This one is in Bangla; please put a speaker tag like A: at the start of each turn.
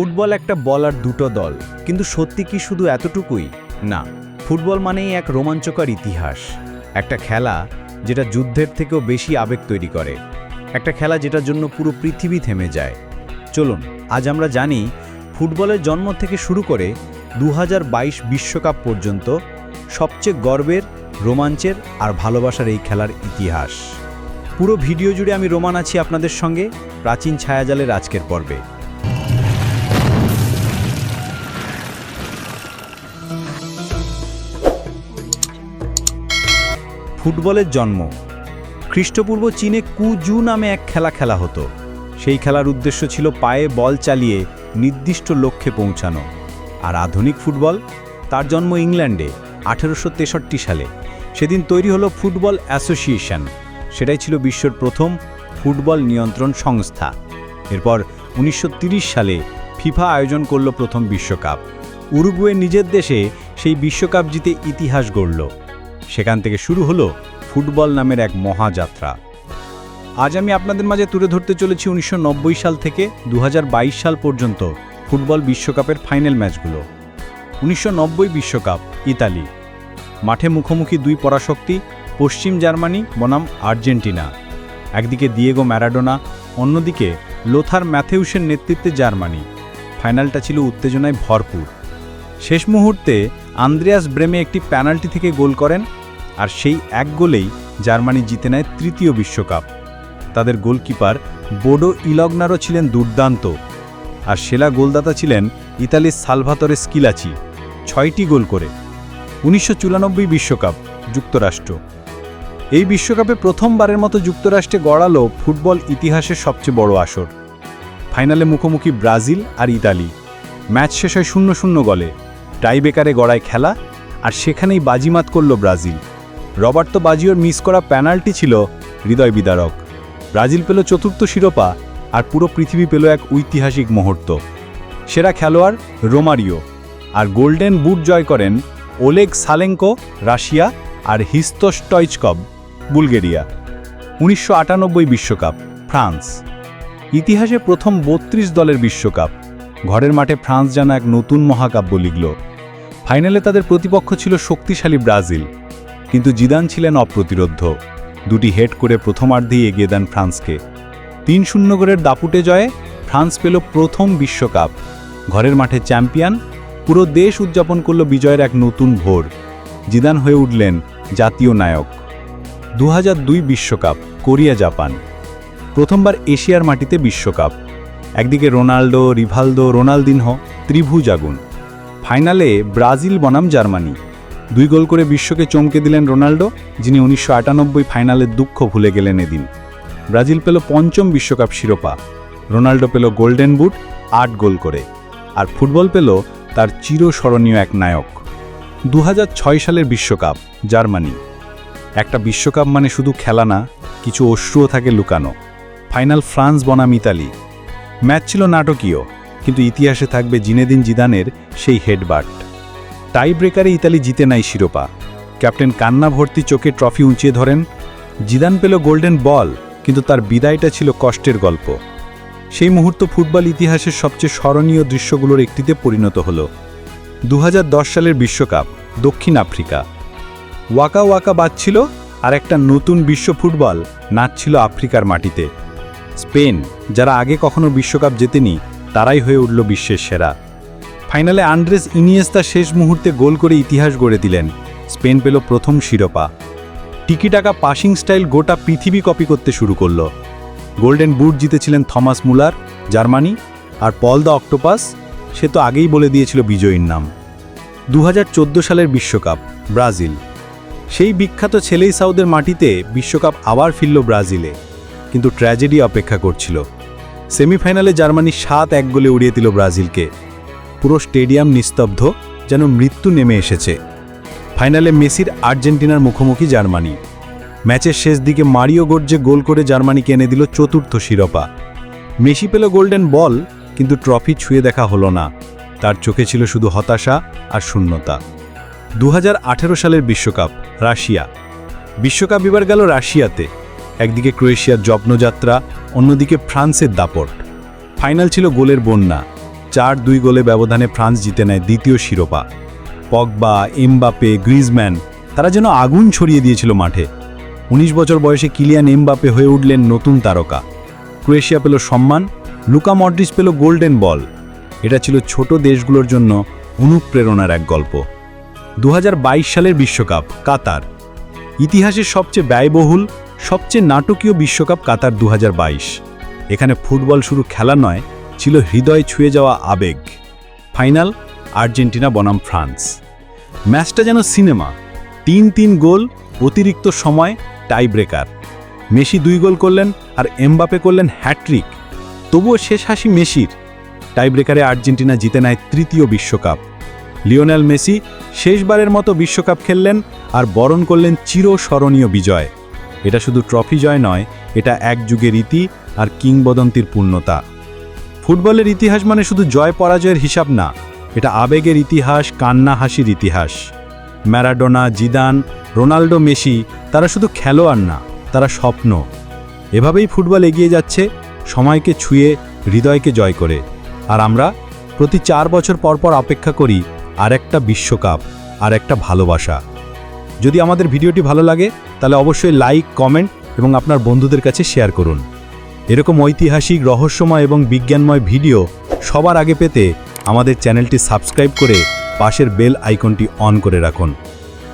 A: ফুটবল একটা বল আর দুটো দল, কিন্তু সত্যি কি শুধু এতটুকুই? না, ফুটবল মানেই এক রোমাঞ্চকর ইতিহাস। একটা খেলা যেটা যুদ্ধের থেকেও বেশি আবেগ তৈরি করে। একটা খেলা যেটার জন্য পুরো পৃথিবী থেমে যায়। চলুন, আজ আমরা জানি, ফুটবলের জন্ম থেকে শুরু করে দু বিশ্বকাপ পর্যন্ত সবচেয়ে গর্বের, রোমাঞ্চের আর ভালোবাসার এই খেলার ইতিহাস। পুরো ভিডিও জুড়ে আমি রোমান আছি আপনাদের সঙ্গে। প্রাচীন ছায়াজালের আজকের পর্বে। ফুটবলের জন্ম। খ্রিস্টপূর্ব চীনে কুজু নামে এক খেলা খেলা হতো। সেই খেলার উদ্দেশ্য ছিল পায়ে বল চালিয়ে নির্দিষ্ট লক্ষ্যে পৌঁছানো। আর আধুনিক ফুটবল? তার জন্ম ইংল্যান্ডে, আঠেরোশো তেষট্টি সালে। সেদিন তৈরি হলো ফুটবল অ্যাসোসিয়েশন। সেটাই ছিল বিশ্বের প্রথম ফুটবল নিয়ন্ত্রণ সংস্থা। এরপর উনিশশো সালে ফিফা আয়োজন করল প্রথম বিশ্বকাপ। উরুগুয়ে নিজের দেশে সেই বিশ্বকাপ জিতে ইতিহাস গড়ল। সেখান থেকে শুরু হলো ফুটবল নামের এক মহাযাত্রা। আজ আমি আপনাদের মাঝে তুলে ধরতে চলেছি উনিশশো নব্বই সাল থেকে দু হাজার বাইশ সাল পর্যন্ত ফুটবল বিশ্বকাপের ফাইনাল ম্যাচগুলো। উনিশশো বিশ্বকাপ, ইতালি। মাঠে মুখোমুখি দুই পরাশক্তি, পশ্চিম জার্মানি, বনাম আর্জেন্টিনা। একদিকে দিয়েগো ম্যারাডোনা, অন্যদিকে লোথার ম্যাথেউসের নেতৃত্বে জার্মানি। ফাইনালটা ছিল উত্তেজনায় ভরপুর। শেষ মুহূর্তে আন্দ্রেয়াস ব্রেমে একটি পেনাল্টি থেকে গোল করেন আর সেই এক গোলেই জার্মানি জিতে নেয় তৃতীয় বিশ্বকাপ। তাদের গোলকিপার বোডো ইলগনারও ছিলেন দুর্দান্ত। আর সেরা গোলদাতা ছিলেন ইতালির সালভাতরে স্কিলাচি, ছয়টি গোল করে। উনিশশো বিশ্বকাপ, যুক্তরাষ্ট্র। এই বিশ্বকাপে প্রথমবারের মতো যুক্তরাষ্ট্রে গড়ালো ফুটবল ইতিহাসের সবচেয়ে বড় আসর। ফাইনালে মুখোমুখি ব্রাজিল আর ইতালি। ম্যাচ শেষ হয় শূন্য শূন্য গলে। টাইবেকারে গড়ায় খেলা, আর সেখানেই বাজিমাত করল ব্রাজিল। রবার্তো বাজিওর মিস করা পেনাল্টি ছিল হৃদয় বিদারক। ব্রাজিল পেল চতুর্থ শিরোপা আর পুরো পৃথিবী পেল এক ঐতিহাসিক মুহূর্ত। সেরা খেলোয়াড় রোমারিও আর গোল্ডেন বুট জয় করেন ওলেগ সালেঙ্কো, রাশিয়া আর হিস্তস্টয়চকব বুলগেরিয়া। উনিশশো বিশ্বকাপ, ফ্রান্স। ইতিহাসে প্রথম বত্রিশ দলের বিশ্বকাপ। ঘরের মাঠে ফ্রান্স যেন এক নতুন মহাকাব্য লিখল। ফাইনালে তাদের প্রতিপক্ষ ছিল শক্তিশালী ব্রাজিল। কিন্তু জিদান ছিলেন অপ্রতিরোধ্য। দুটি হেড করে প্রথমার্ধেই এগিয়ে দেন ফ্রান্সকে। তিন শূন্য গোলের দাপুটে জয়ে ফ্রান্স পেল প্রথম বিশ্বকাপ। ঘরের মাঠে চ্যাম্পিয়ন, পুরো দেশ উদযাপন করল বিজয়ের এক নতুন ভোর। জিদান হয়ে উঠলেন জাতীয় নায়ক। দু বিশ্বকাপ কোরিয়া জাপান প্রথমবার এশিয়ার মাটিতে বিশ্বকাপ। একদিকে রোনাল্ডো, রিভালদো, রোনালদিনহ, ত্রিভুজ আগুন। ফাইনালে ব্রাজিল বনাম জার্মানি। দুই গোল করে বিশ্বকে চমকে দিলেন রোনাল্ডো, যিনি উনিশশো আটানব্বই ফাইনালের দুঃখ ভুলে গেলেন এদিন। ব্রাজিল পেল পঞ্চম বিশ্বকাপ শিরোপা। রোনাল্ডো পেল গোল্ডেন বুট, আট গোল করে। আর ফুটবল পেল তার চিরস্মরণীয় এক নায়ক। দু হাজার ছয় সালের বিশ্বকাপ, জার্মানি। একটা বিশ্বকাপ মানে শুধু খেলা না, কিছু অশ্রুও থাকে লুকানো। ফাইনাল ফ্রান্স, বনাম ইতালি। ম্যাচ ছিল নাটকীয়, কিন্তু ইতিহাসে থাকবে জিনেদিন জিদানের সেই হেডবার্ট। টাই ব্রেকারে ইতালি জিতে নাই শিরোপা। ক্যাপ্টেন কান্না ভর্তি চোখে ট্রফি উঁচিয়ে ধরেন। জিদান পেল গোল্ডেন বল, কিন্তু তার বিদায়টা ছিল কষ্টের গল্প। সেই মুহূর্ত ফুটবল ইতিহাসের সবচেয়ে স্মরণীয় দৃশ্যগুলোর একটিতে পরিণত হল। দু হাজার দশ সালের বিশ্বকাপ, দক্ষিণ আফ্রিকা। ওয়াকা ওয়াকা বাজছিল আর একটা নতুন বিশ্ব ফুটবল নাচছিল আফ্রিকার মাটিতে। স্পেন, যারা আগে কখনো বিশ্বকাপ জেতেনি, তারাই হয়ে উঠল বিশ্বের সেরা। ফাইনালে আন্ড্রেস ইনিয়েস্তা শেষ মুহূর্তে গোল করে ইতিহাস গড়ে দিলেন। স্পেন পেল প্রথম শিরোপা। টিকিটাকা পাসিং স্টাইল গোটা পৃথিবী কপি করতে শুরু করল। গোল্ডেন বুট জিতেছিলেন থমাস মুলার, জার্মানি, আর পল দ্য অক্টোপাস, সে তো আগেই বলে দিয়েছিল বিজয়ীর নাম। দু হাজার চোদ্দ সালের বিশ্বকাপ, ব্রাজিল। সেই বিখ্যাত ছেলেই সাউদের মাটিতে বিশ্বকাপ আবার ফিরল ব্রাজিলে, কিন্তু ট্র্যাজেডি অপেক্ষা করছিল। সেমিফাইনালে জার্মানি সাত এক গোলে উড়িয়ে দিল ব্রাজিলকে। পুরো স্টেডিয়াম নিস্তব্ধ, যেন মৃত্যু নেমে এসেছে। ফাইনালে মেসির আর্জেন্টিনার মুখোমুখি জার্মানি। ম্যাচের শেষ দিকে মারিও গোর্জে গোল করে জার্মানিকে এনে দিল চতুর্থ শিরোপা। মেসি পেল গোল্ডেন বল, কিন্তু ট্রফি ছুঁয়ে দেখা হলো না। তার চোখে ছিল শুধু হতাশা আর শূন্যতা। দু হাজার আঠেরো সালের বিশ্বকাপ, রাশিয়া। বিশ্বকাপ এবার গেল রাশিয়াতে। একদিকে ক্রোয়েশিয়ার যত্নযাত্রা অন্যদিকে ফ্রান্সের দাপট। ফাইনাল ছিল গোলের বন্যা। চার দুই গোলে ব্যবধানে ফ্রান্স জিতে নেয় দ্বিতীয় শিরোপা। পগবা এমবাপে গ্রিজম্যান তারা যেন আগুন ছড়িয়ে দিয়েছিল মাঠে। ১৯ বছর বয়সে কিলিয়ান এমবাপে হয়ে উঠলেন নতুন তারকা। ক্রোয়েশিয়া পেল সম্মান, লুকা মডরিচ পেল গোল্ডেন বল। এটা ছিল ছোট দেশগুলোর জন্য অনুপ্রেরণার এক গল্প। দু হাজার বাইশ সালের বিশ্বকাপ, কাতার। ইতিহাসের সবচেয়ে ব্যয়বহুল, সবচেয়ে নাটকীয় বিশ্বকাপ কাতার দু হাজার বাইশ। এখানে ফুটবল শুরু খেলা নয় ছিল হৃদয় ছুঁয়ে যাওয়া আবেগ। ফাইনাল, আর্জেন্টিনা বনাম ফ্রান্স। ম্যাচটা যেন সিনেমা। তিন তিন গোল, অতিরিক্ত সময় টাই ব্রেকার মেসি দুই গোল করলেন আর এমবাপে করলেন হ্যাট্রিক তবুও শেষ হাসি মেসির। টাইব্রেকারে আর্জেন্টিনা জিতে নেয় তৃতীয় বিশ্বকাপ। লিওনেল মেসি শেষবারের মতো বিশ্বকাপ খেললেন আর বরণ করলেন চিরস্মরণীয় বিজয়। এটা শুধু ট্রফি জয় নয়, এটা এক যুগের রীতি আর কিংবদন্তির পূর্ণতা। ফুটবলের ইতিহাস মানে শুধু জয় পরাজয়ের হিসাব না, এটা আবেগের ইতিহাস, কান্না হাসির ইতিহাস। ম্যারাডোনা, জিদান রোনাল্ডো মেসি, তারা শুধু খেলোয়াড় না, তারা স্বপ্ন। এভাবেই ফুটবল এগিয়ে যাচ্ছে, সময়কে ছুঁয়ে, হৃদয়কে জয় করে। আর আমরা প্রতি চার বছর পর পর অপেক্ষা করি আর একটা বিশ্বকাপ আর একটা ভালোবাসা। যদি আমাদের ভিডিওটি ভালো লাগে, তাহলে অবশ্যই লাইক, কমেন্ট এবং আপনার বন্ধুদের কাছে শেয়ার করুন। এরকম ঐতিহাসিক, রহস্যময় এবং বিজ্ঞানময় ভিডিও সবার আগে পেতে আমাদের চ্যানেলটি সাবস্ক্রাইব করে পাশের বেল আইকনটি অন করে রাখুন।